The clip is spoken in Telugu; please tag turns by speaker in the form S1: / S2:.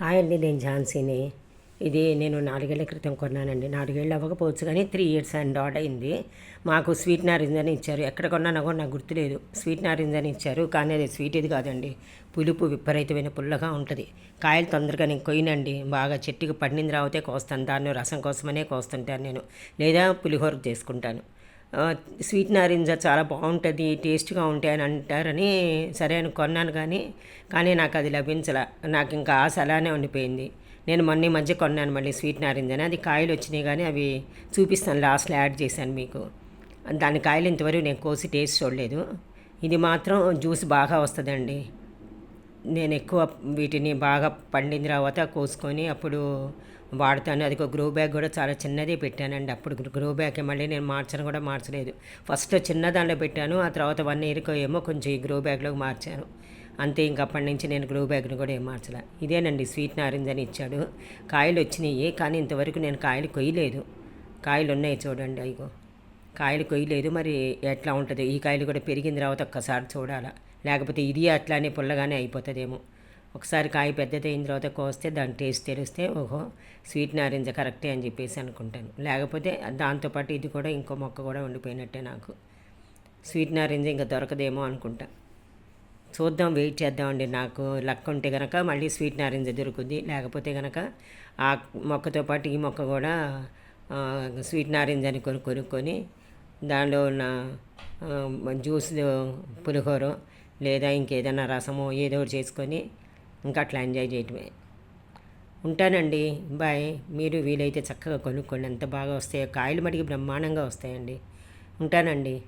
S1: హాయ్ అండి నేను ఝాన్సీని. ఇది నేను నాలుగేళ్ళ క్రితం కొన్నానండి. నాలుగేళ్ళు అవ్వకపోవచ్చు కానీ త్రీ ఇయర్స్ అండ్ ఆర్డర్ అయింది. మాకు స్వీట్ నారింజ అని ఇచ్చారు. ఎక్కడ కొన్నానో కూడా నాకు గుర్తులేదు. స్వీట్ నారింజ అని ఇచ్చారు కానీ అది స్వీట్ ఇది కాదండి. పులుపు విపరీతమైన పుల్లగా ఉంటుంది. కాయలు తొందరగా నేను కొయ్యనండి. బాగా చెట్టుకి పండింది రావితే కోస్తాను. దాన్ని రసం కోసమనే కోస్తుంటాను నేను. లేదా పులిహోర చేసుకుంటాను. స్వీట్ నారింజ చాలా బాగుంటుంది టేస్ట్గా ఉంటాయి అని అంటారని సరే అని కొన్నాను కానీ కానీ నాకు అది లభించల. నాకు ఇంకా ఆశ అలానే ఉండిపోయింది. నేను మొన్న మధ్య కొన్నాను మళ్ళీ స్వీట్ నారింజ అని అది కాయలు వచ్చినాయి కానీ అవి చూపిస్తాను లాస్ట్లో యాడ్ చేశాను మీకు. దాని కాయలు ఇంతవరకు నేను కోసి టేస్ట్ చూడలేదు. ఇది మాత్రం జ్యూస్ బాగా వస్తుందండి. నేను ఎక్కువ వీటిని బాగా పండిన తర్వాత కోసుకొని అప్పుడు వాడతాను. అది ఒక గ్రో బ్యాగ్ కూడా చాలా చిన్నదే పెట్టానండి. అప్పుడు గ్రో బ్యాగ్ మళ్ళీ నేను మార్చను కూడా మార్చలేదు. ఫస్ట్ చిన్న దానిలో పెట్టాను. ఆ తర్వాత వన్ ఇయర్కి ఏమో కొంచెం ఈ గ్రో బ్యాగ్లోకి మార్చాను. అంతే ఇంకా అప్పటి నుంచి నేను గ్రో బ్యాగ్ని కూడా ఏం మార్చలే. ఇదేనండి స్వీట్ నారింజ అని ఇచ్చాడు. కాయలు వచ్చినాయి కానీ ఇంతవరకు నేను కాయలు కొయ్యలేదు. కాయలు ఉన్నాయి చూడండి అయ్యో. కాయలు కొయ్యలేదు. మరి ఎట్లా ఉంటుంది? ఈ కాయలు కూడా పెరిగిన తర్వాత ఒక్కసారి చూడాలా. లేకపోతే ఇది అట్లానే పుల్లగానే అయిపోతుందేమో. ఒకసారి కాయ పెద్దది అయిన తర్వాత కోస్తే దాని టేస్ట్ తెలిస్తే ఓహో స్వీట్ నారింజ కరెక్టే అని చెప్పేసి అనుకుంటాను. లేకపోతే దాంతోపాటు ఇది కూడా ఇంకో మొక్క కూడా ఉండిపోయినట్టే నాకు. స్వీట్ నారింజ ఇంకా దొరకదేమో అనుకుంటా. చూద్దాం వెయిట్ చేద్దామండి. నాకు లక్ ఉంటే కనుక మళ్ళీ స్వీట్ నారింజ దొరుకుద్ది. లేకపోతే కనుక ఆ మొక్కతో పాటు ఈ మొక్క కూడా స్వీట్ నారింజ అని కొను కొనుక్కొని దానిలో ఉన్న జ్యూస్ పులిహోర లేదా ఇంకేదైనా రసమో ఏదో ఒకటి చేసుకొని ఇంకా అట్లా ఎంజాయ్ చేయటమే. ఉంటానండి. బాయ్. మీరు వీలైతే చక్కగా కొనుక్కోండి. ఎంత బాగా వస్తాయో కాయలు మటుకి బ్రహ్మాండంగా వస్తాయండి. ఉంటానండి.